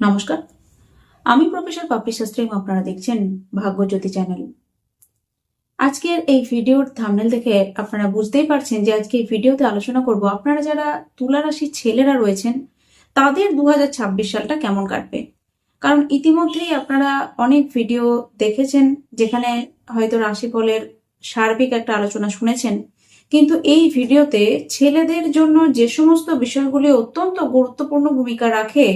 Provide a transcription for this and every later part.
নমস্কার। আমি প্রফেসর পাপড়ি শাস্ত্রী, আপনারা দেখছেন ভাগ্যজ্যোতি চ্যানেল। আজকের এই ভিডিওর থামনেল দেখে আপনারা বুঝতেই পারছেন যে আজকে এই ভিডিওতে আলোচনা করব, আপনারা যারা তুলা রাশির ছেলেরা রয়েছেন, তাদের দুহাজার ছাব্বিশ সালটা কেমন কাটবে? কারণ ইতিমধ্যেই আপনারা অনেক ভিডিও দেখেছেন, যেখানে হয়তো রাশিফলের সার্বিক একটা আলোচনা শুনেছেন। কিন্তু এই ভিডিওতে ছেলেদের জন্য যে সমস্ত বিষয়গুলি অত্যন্ত গুরুত্বপূর্ণ ভূমিকা রাখে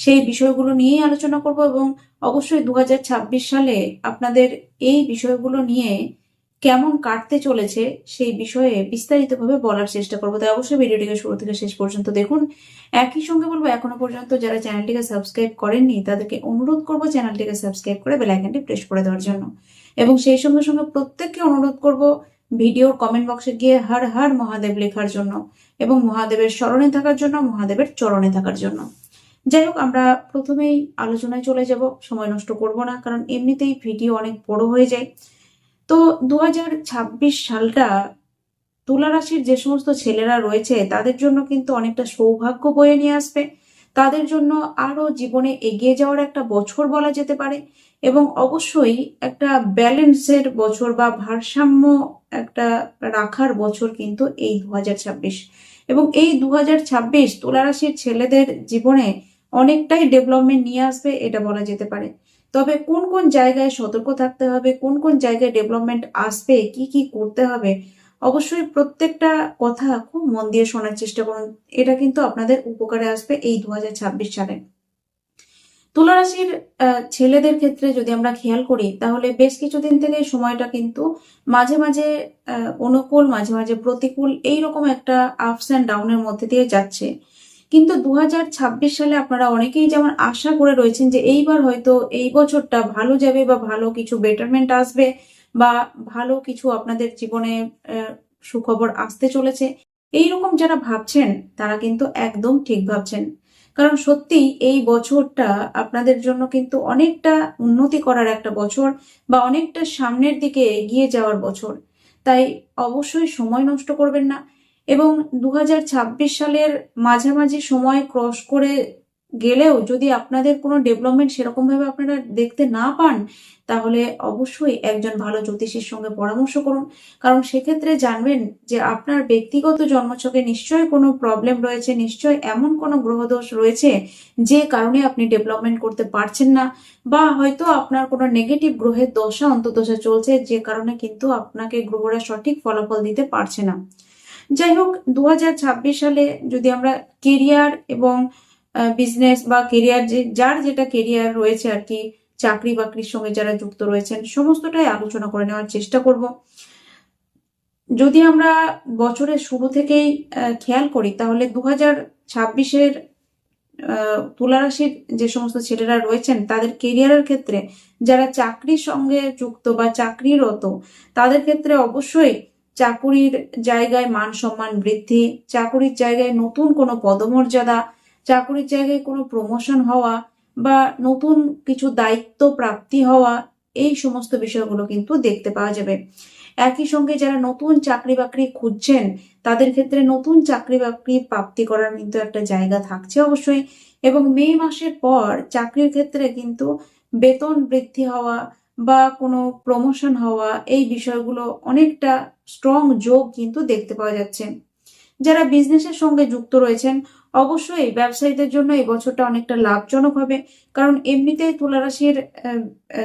সেই বিষয়গুলো নিয়েই আলোচনা করব এবং অবশ্যই দু হাজার ছাব্বিশ সালে আপনাদের এই বিষয়গুলো নিয়ে কেমন কাটতে চলেছে সেই বিষয়ে বিস্তারিতভাবে বলার চেষ্টা করব। তাই অবশ্যই ভিডিওটিকে শুরু থেকে শেষ পর্যন্ত দেখুন। একই সঙ্গে বলব, এখনও পর্যন্ত যারা চ্যানেলটিকে সাবস্ক্রাইব করেননি, তাদেরকে অনুরোধ করব চ্যানেলটিকে সাবস্ক্রাইব করে বেল আইকনটি প্রেস করে দেওয়ার জন্য। এবং সেই সঙ্গে সঙ্গে প্রত্যেককে অনুরোধ করব ভিডিওর কমেন্ট বক্সে গিয়ে হর হর মহাদেব লেখার জন্য এবং মহাদেবের স্মরণে থাকার জন্য, মহাদেবের চরণে থাকার জন্য। যাই হোক, আমরা প্রথমেই আলোচনায় চলে যাব। সময় নষ্ট করব না, কারণ এমনিতেই ভিডিও অনেক বড় হয়ে যায়। তো দু হাজার ছাব্বিশ সালটা তুলা রাশির যে সমস্ত ছেলেরা রয়েছে, তাদের জন্য কিন্তু অনেকটা সৌভাগ্য বয়ে নিয়ে আসবে। তাদের জন্য আরও জীবনে এগিয়ে যাওয়ার একটা বছর বলা যেতে পারে এবং অবশ্যই একটা ব্যালেন্সের বছর বা ভারসাম্য একটা রাখার বছর কিন্তু এই দু হাজার ছাব্বিশ। এবং এই দু হাজার তুলা রাশির ছেলেদের জীবনে অনেকটাই ডেভেলপমেন্ট নিয়ে আসবে এটা বলা যেতে পারে। তবে কোন কোন জায়গায় সতর্ক থাকতে হবে কোন কোন জায়গায় ডেভেলপমেন্ট আসবে কি কি করতে হবে অবশ্যই প্রত্যেকটা কথা খুব মন দিয়ে শোনার চেষ্টা করুন। এটা কিন্তু আপনাদের উপকারে আসবে এই দু হাজার ছাব্বিশ সালে। তুলা রাশির আহ, ছেলেদের ক্ষেত্রে যদি আমরা খেয়াল করি তাহলে বেশ কিছুদিন থেকে সময়টা কিন্তু মাঝে মাঝে অনুকূল মাঝে মাঝে প্রতিকূল এইরকম একটা আপস অ্যান্ড ডাউনের মধ্যে দিয়ে যাচ্ছে। কিন্তু দু হাজার ছাব্বিশ সালে আপনারা অনেকেই যেমন আশা করে রয়েছেন যে এইবার হয়তো এই বছরটা ভালো যাবে বা ভালো কিছু বেটারমেন্ট আসবে বা ভালো কিছু আপনাদের জীবনে সুখবর আসতে চলেছে, এইরকম যারা ভাবছেন তারা কিন্তু একদম ঠিক ভাবছেন। কারণ সত্যি এই বছরটা আপনাদের জন্য কিন্তু অনেকটা উন্নতি করার একটা বছর বা অনেকটা সামনের দিকে এগিয়ে যাওয়ার বছর। তাই অবশ্যই সময় নষ্ট করবেন না। এবং দু হাজার ছাব্বিশ সালের মাঝামাঝি সময় ক্রস করে গেলেও যদি আপনাদের কোনো ডেভেলপমেন্ট সেরকমভাবে আপনারা দেখতে না পান, তাহলে অবশ্যই একজন ভালো জ্যোতিষীর সঙ্গে পরামর্শ করুন। কারণ সেক্ষেত্রে জানবেন যে আপনার ব্যক্তিগত জন্মছকে নিশ্চয়ই কোনো প্রবলেম রয়েছে নিশ্চয় এমন কোনো গ্রহদোষ রয়েছে যে কারণে আপনি ডেভেলপমেন্ট করতে পারছেন না বা হয়তো আপনার কোনো নেগেটিভ গ্রহের দশা অন্তদশা চলছে যে কারণে কিন্তু আপনাকে গ্রহরা সঠিক ফলাফল দিতে পারছে না। যাই হোক দু হাজার ছাব্বিশ সালে যদি আমরা কেরিয়ার এবং বিজনেস বা কেরিয়ার যে, যার যেটা কেরিয়ার রয়েছে আর কি, চাকরি বাকরির সঙ্গে যারা যুক্ত রয়েছেন, সমস্তটাই আলোচনা করে নেওয়ার চেষ্টা করব। যদি আমরা বছরের শুরু থেকেই খেয়াল করি, তাহলে দু হাজার ছাব্বিশের তুলা রাশির যে সমস্ত ছেলেরা রয়েছেন, তাদের কেরিয়ারের ক্ষেত্রে যারা চাকরির সঙ্গে যুক্ত বা চাকরিরত, তাদের ক্ষেত্রে অবশ্যই চাকুরির জায়গায় মান সম্মান বৃদ্ধি, চাকুরির জায়গায় নতুন কোনো পদমর্যাদা, চাকুরির জায়গায় কোনো প্রমোশন হওয়া বা নতুন কিছু দায়িত্ব প্রাপ্তি হওয়া, এই সমস্ত বিষয়গুলো কিন্তু দেখতে পাওয়া যাবে। একই সঙ্গে যারা নতুন চাকরি বাকরি খুঁজছেন, তাদের ক্ষেত্রে নতুন চাকরি বাকরি প্রাপ্তি করার কিন্তু একটা জায়গা থাকছে অবশ্যই। এবং মে মাসের পর চাকরির ক্ষেত্রে কিন্তু বেতন বৃদ্ধি হওয়া বা কোনো প্রমোশন হওয়া, এই বিষয়গুলো অনেকটা স্ট্রং যোগ কিন্তু দেখতে পাওয়া যাচ্ছে। যারা বিজনেসের সঙ্গে যুক্ত রয়েছেন অবশ্যই ব্যবসায়ীদের জন্য এই বছরটা অনেকটা লাভজনক হবে। কারণ এমনিতেই তুলা রাশির আহ,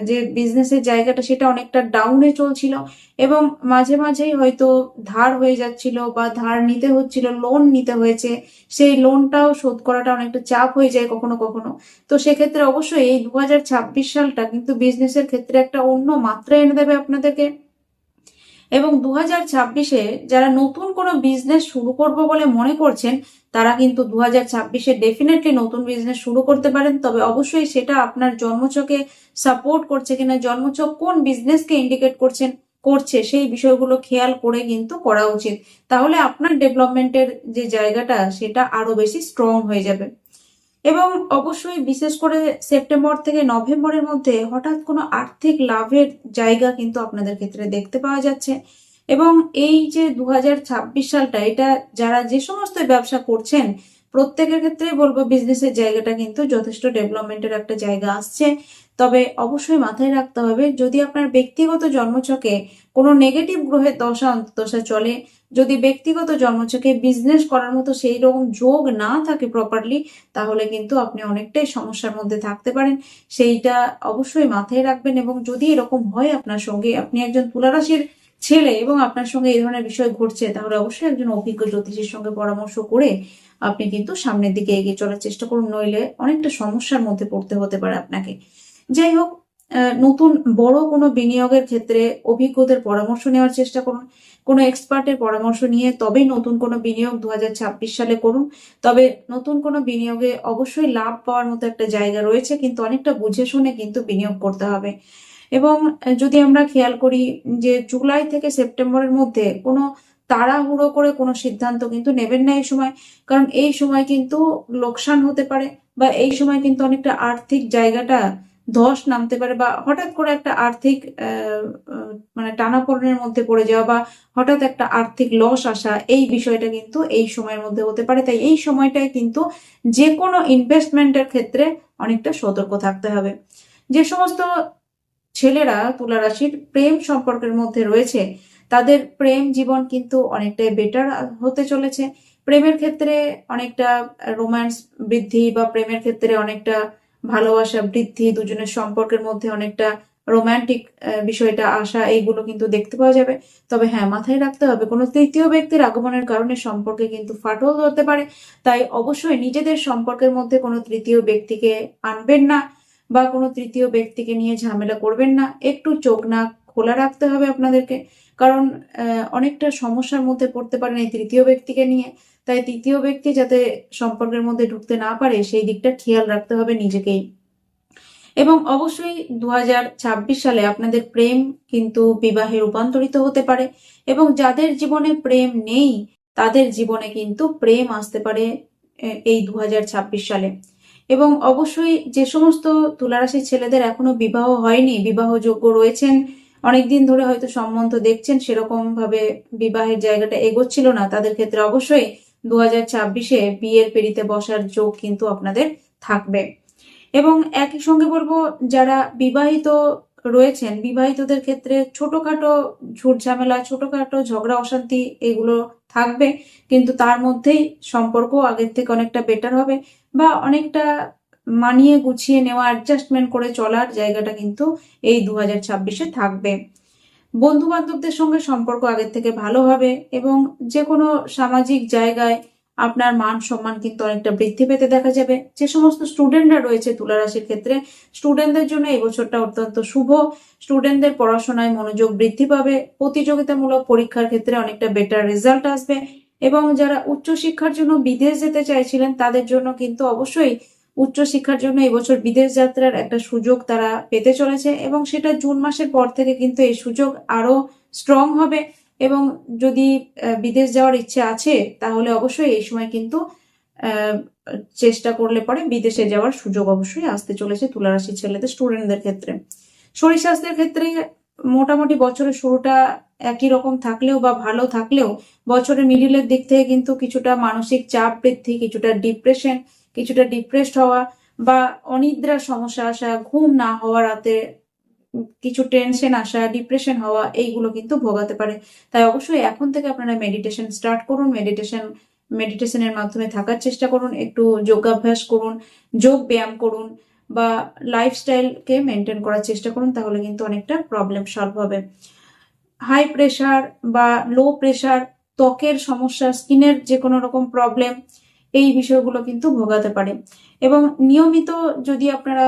যে বিজনেসের জায়গাটা সেটা অনেকটা ডাউনে চলছিল এবং মাঝে মাঝেই হয়তো ধার হয়ে যাচ্ছিল বা ধার নিতে হচ্ছিল লোন নিতে হয়েছে সেই লোনটাও শোধ করাটা অনেকটা চাপ হয়ে যায় কখনো কখনো। তো সেক্ষেত্রে অবশ্যই এই দু হাজার ছাব্বিশ সালটা কিন্তু বিজনেসের ক্ষেত্রে একটা অন্য মাত্রা এনে দেবে আপনাদেরকে। এবং দু হাজার ছাব্বিশে যারা নতুন কোনো বিজনেস শুরু করব বলে মনে করছেন, তারা কিন্তু দু হাজার ছাব্বিশে ডেফিনেটলি নতুন বিজনেস শুরু করতে পারেন। তবে অবশ্যই সেটা আপনার জন্মচকে সাপোর্ট করছে কিনা, জন্মচক কোন বিজনেসকে ইন্ডিকেট করছেন, করছে, সেই বিষয়গুলো খেয়াল করে কিন্তু করা উচিত। তাহলে আপনার ডেভেলপমেন্টের যে জায়গাটা, সেটা আরও বেশি স্ট্রং হয়ে যাবে। এবং অবশ্যই বিশেষ করে সেপ্টেম্বর থেকে নভেম্বরের মধ্যে হঠাৎ কোনো আর্থিক লাভের জায়গা কিন্তু আপনাদের ক্ষেত্রে দেখতে পাওয়া যাচ্ছে। এবং এই যে দু হাজার ছাব্বিশ সালটা, এটা যারা যে সমস্ত ব্যবসা করছেন, প্রত্যেকের ক্ষেত্রেই বলব বিজনেসের জায়গাটা কিন্তু যথেষ্ট ডেভেলপমেন্টের একটা জায়গা আসছে। তবে অবশ্যই মাথায় রাখতে হবে, যদি আপনার ব্যক্তিগত জন্মছকে কোনো নেগেটিভ গ্রহের দশা অন্তদশা চলে যদি ব্যক্তিগত জন্মছকে বিজনেস করার মতো সেই রকম যোগ না থাকে প্রপারলি তাহলে কিন্তু আপনি অনেকটাই সমস্যার মধ্যে থাকতে পারেন। সেইটা অবশ্যই মাথায় রাখবেন এবং যদি এরকম হয় আপনার সঙ্গে, আপনি একজন তুলারাশির ছেলে এবং আপনার সঙ্গে এই ধরনের বিষয় ঘটছে, তাহলে অবশ্যই একজন অভিজ্ঞ জ্যোতিষীর সঙ্গে পরামর্শ করে আপনি কিন্তু সামনের দিকে এগিয়ে চলার চেষ্টা করুন, নইলে অনেকটা সমস্যার মধ্যে পড়তে হতে পারে আপনাকে। যাই হোক নতুন বড় কোনো বিনিয়োগের ক্ষেত্রে অভিজ্ঞদের পরামর্শ নেওয়ার চেষ্টা করুন। কোনো এক্সপার্টের পরামর্শ নিয়ে তবেই নতুন কোনো বিনিয়োগ দু হাজার ছাব্বিশ সালে করুন। তবে নতুন কোনো বিনিয়োগে অবশ্যই লাভ পাওয়ার মতো একটা জায়গা রয়েছে, কিন্তু অনেকটা বুঝে শুনে কিন্তু বিনিয়োগ করতে হবে। এবং যদি আমরা খেয়াল করি যে জুলাই থেকে সেপ্টেম্বরের মধ্যে কোনো তাড়াহুড়ো করে কোনো সিদ্ধান্ত কিন্তু নেবেন না এই সময়, কারণ এই সময় কিন্তু লোকসান হতে পারে বা এই সময় কিন্তু অনেকটা আর্থিক জায়গাটা ধস নামতে পারে বা হঠাৎ করে একটা আর্থিক মানে টানাপোড়েনের মধ্যে পড়ে যাওয়া বা হঠাৎ একটা আর্থিক লস আসা, এই বিষয়টা কিন্তু এই সময়ের মধ্যে হতে পারে। তাই এই সময়টায় কিন্তু যে কোনো ইনভেস্টমেন্টের ক্ষেত্রে অনেকটা সতর্ক থাকতে হবে। যে সমস্ত ছেলেরা তুলা রাশির প্রেম সম্পর্কের মধ্যে রয়েছে, তাদের প্রেম জীবন কিন্তু অনেকটাই বেটার হতে চলেছে। প্রেমের ক্ষেত্রে অনেকটা রোম্যান্স বৃদ্ধি বা প্রেমের ক্ষেত্রে অনেকটা ভালোবাসা, বৃদ্ধি, দুজনের সম্পর্কের মধ্যে অনেকটা রোমান্টিক বিষয়টা আসা এইগুলো কিন্তু দেখতে পাওয়া যাবে। তবে হ্যাঁ মাথায় রাখতে হবে, কোনো তৃতীয় ব্যক্তির আগমনের কারণে সম্পর্কে কিন্তু ফাটল ধরতে পারে। তাই অবশ্যই নিজেদের সম্পর্কের মধ্যে কোনো তৃতীয় ব্যক্তিকে আনবেন না বা কোনো তৃতীয় ব্যক্তিকে নিয়ে ঝামেলা করবেন না। একটু চোখ নাক খোলা রাখতে হবে আপনাদেরকে। কারণ অনেকটা সমস্যার মধ্যে পড়তে পারেন এই তৃতীয় ব্যক্তিকে নিয়ে। তাই তৃতীয় ব্যক্তি যাতে সম্পর্কের মধ্যে ঢুকতে না পারে, সেই দিকটা খেয়াল রাখতে হবে নিজেকেই। এবং অবশ্যই দু হাজার ছাব্বিশ সালে আপনাদের প্রেম কিন্তু বিবাহে রূপান্তরিত হতে পারে এবং যাদের জীবনে প্রেম নেই, তাদের জীবনে কিন্তু প্রেম আসতে পারে এই দু হাজার ছাব্বিশ সালে। এবং অবশ্যই যে সমস্ত তুলারাশির ছেলেদের এখনও বিবাহ হয়নি, বিবাহযোগ্য রয়েছেন, অনেকদিন ধরে হয়তো সম্বন্ধ দেখছেন সেরকম ভাবে বিবাহের জায়গাটা এগোচ্ছিল না, তাদের ক্ষেত্রে অবশ্যই দু হাজার ছাব্বিশে বিয়ের পেরিতে বসার যোগ কিন্তু আপনাদের থাকবে। এবং একই সঙ্গে বলব, যারা বিবাহিত রয়েছেন, বিবাহিতদের ক্ষেত্রে ছোটখাটো ঝুট ঝামেলা ছোটখাটো ঝগড়া, অশান্তি এগুলো থাকবে, কিন্তু তার মধ্যেই সম্পর্ক আগের থেকে অনেকটা বেটার হবে বা অনেকটা মানিয়ে গুছিয়ে নেওয়া অ্যাডজাস্টমেন্ট করে চলার জায়গাটা কিন্তু এই দু হাজার থাকবে। বন্ধু বান্ধবদের সঙ্গে সম্পর্ক আগের থেকে ভালো হবে এবং যে কোনো সামাজিক জায়গায় আপনার মান সম্মান কিন্তু অনেকটা বৃদ্ধি পেতে দেখা যাবে। যে সমস্ত স্টুডেন্টরা রয়েছে তুলা রাশির ক্ষেত্রে, স্টুডেন্টদের জন্য এই বছরটা অত্যন্ত শুভ। স্টুডেন্টদের পড়াশোনায় মনোযোগ বৃদ্ধি পাবে, প্রতিযোগিতামূলক পরীক্ষার ক্ষেত্রে অনেকটা বেটার রেজাল্ট আসবে এবং যারা উচ্চশিক্ষার জন্য বিদেশ যেতে চাইছিলেন তাদের জন্য কিন্তু অবশ্যই উচ্চশিক্ষার জন্য এবছর বিদেশ যাত্রার একটা সুযোগ তারা পেতে চলেছে এবং সেটা জুন মাসের পর থেকে কিন্তু এই সুযোগ আরও স্ট্রং হবে এবং যদি বিদেশ যাওয়ার ইচ্ছে আছে, তাহলে অবশ্যই এই সময় কিন্তু চেষ্টা করলে পরে বিদেশে যাওয়ার সুযোগ অবশ্যই আসতে চলেছে তুলারাশি ছেলেদের স্টুডেন্টদের ক্ষেত্রে। শরীর স্বাস্থ্যের ক্ষেত্রে মোটামুটি বছরের শুরুটা একই রকম থাকলেও বা ভালো থাকলেও বছরের মিডিলের দিক থেকে কিন্তু কিছুটা মানসিক চাপ বৃদ্ধি, কিছুটা ডিপ্রেশন কিছুটা ডিপ্রেসড হওয়া বা অনিদ্রার সমস্যা আসা, ঘুম না হওয়া রাতে, কিছু টেনশন আসা ডিপ্রেশন হওয়া, এইগুলো কিন্তু ভোগাতে পারে। তাই অবশ্যই এখন থেকে আপনারা মেডিটেশন স্টার্ট করুন। মেডিটেশন মেডিটেশনের মাধ্যমে থাকার চেষ্টা করুন। একটু যোগাভ্যাস করুন, যোগ ব্যায়াম করুন বা লাইফস্টাইলকে মেনটেন করার চেষ্টা করুন, তাহলে কিন্তু অনেকটা প্রবলেম সলভ হবে। হাই প্রেশার বা লো প্রেশার ত্বকের সমস্যা স্কিনের যে কোনো রকম প্রবলেম এই বিষয়গুলো কিন্তু ভোগাতে পারে। এবং নিয়মিত যদি আপনারা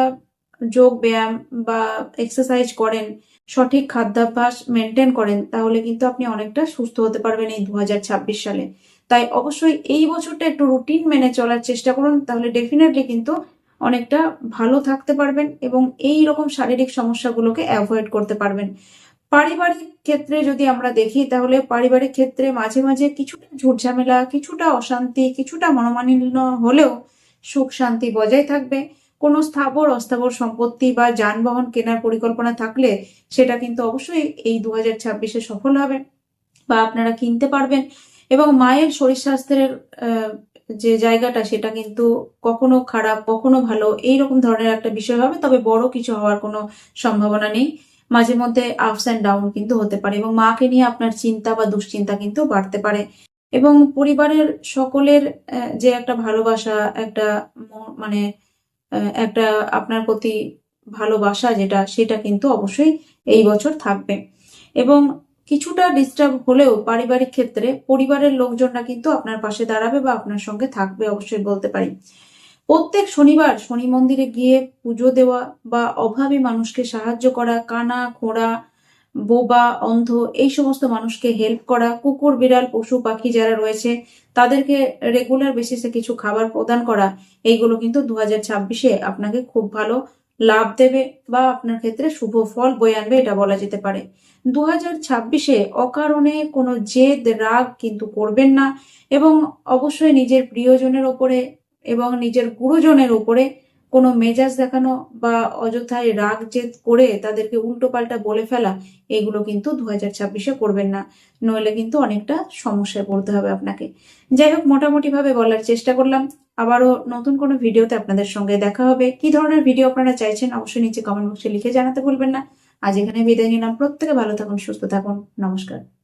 যোগ ব্যায়াম বা এক্সারসাইজ করেন, সঠিক খাদ্যাভ্যাস মেনটেন করেন, তাহলে কিন্তু আপনি অনেকটা সুস্থ হতে পারবেন এই দু হাজার ছাব্বিশ সালে। তাই অবশ্যই এই বছরটা একটু রুটিন মেনে চলার চেষ্টা করুন, তাহলে ডেফিনেটলি কিন্তু অনেকটা ভালো থাকতে পারবেন এবং এই রকম শারীরিক সমস্যাগুলোকে অ্যাভয়েড করতে পারবেন। পারিবারিক ক্ষেত্রে যদি আমরা দেখি, তাহলে পারিবারিক ক্ষেত্রে মাঝে মাঝে কিছুটা ঝুটঝামেলা, কিছুটা অশান্তি, কিছুটা মনোমালিন্য হলেও সুখ শান্তি বজায় থাকবে। কোনো স্থাবর, অস্থাবর সম্পত্তি বা যানবাহন কেনার পরিকল্পনা থাকলে সেটা কিন্তু অবশ্যই এই দু হাজার ছাব্বিশে সফল হবে বা আপনারা কিনতে পারবেন। এবং মায়ের শরীর স্বাস্থ্যের যে জায়গাটা সেটা কিন্তু কখনো খারাপ, কখনো ভালো এই রকম ধরনের একটা বিষয় হবে। তবে বড় কিছু হওয়ার কোনো সম্ভাবনা নেই। মাঝে মধ্যে আপস অ্যান্ড ডাউন কিন্তু হতে পারে এবং মাকে নিয়ে আপনার চিন্তা বা দুশ্চিন্তা কিন্তু বাড়তে পারে। এবং পরিবারের সকলের যে একটা ভালোবাসা, একটা মানে একটা আপনার প্রতি ভালোবাসা যেটা, সেটা কিন্তু অবশ্যই এই বছর থাকবে। এবং কিছুটা ডিস্টার্ব হলেও পারিবারিক ক্ষেত্রে পরিবারের লোকজনরা কিন্তু আপনার পাশে দাঁড়াবে বা আপনার সঙ্গে থাকবে, অবশ্যই বলতে পারি। প্রত্যেক শনিবার শনি মন্দিরে গিয়ে পুজো দেওয়া বা অভাবী মানুষকে সাহায্য করা, কানা, খোঁড়া, বোবা, অন্ধ এই সমস্ত মানুষকে হেল্প করা, কুকুর, বিড়াল, পশু, পাখি যারা রয়েছে তাদেরকে রেগুলার বেসিসে কিছু খাবার প্রদান করা, এইগুলো কিন্তু দু হাজার ছাব্বিশে আপনাকে খুব ভালো লাভ দেবে বা আপনার ক্ষেত্রে শুভ ফল বয়ে আনবে এটা বলা যেতে পারে। দু হাজার ছাব্বিশে অকারণে কোনো জেদ, রাগ কিন্তু করবেন না এবং অবশ্যই নিজের প্রিয়জনের ওপরে এবং নিজের গুরুজনের ওপরে কোনো মেজাজ দেখানো বা অযথায় রাগ জেদ করে তাদেরকে উল্টো পাল্টা বলে ফেলা, এগুলো কিন্তু দু হাজার ছাব্বিশে করবেন না। নইলে কিন্তু অনেকটা সমস্যায় পড়তে হবে আপনাকে। যাই হোক মোটামুটি ভাবে বলার চেষ্টা করলাম। আবারও নতুন কোনো ভিডিওতে আপনাদের সঙ্গে দেখা হবে। কি ধরনের ভিডিও আপনারা চাইছেন অবশ্যই নিচে কমেন্ট বক্সে লিখে জানাতে ভুলবেন না। আজ এখানে বিদায় নিলাম। প্রত্যেকে ভালো থাকুন, সুস্থ থাকুন। নমস্কার।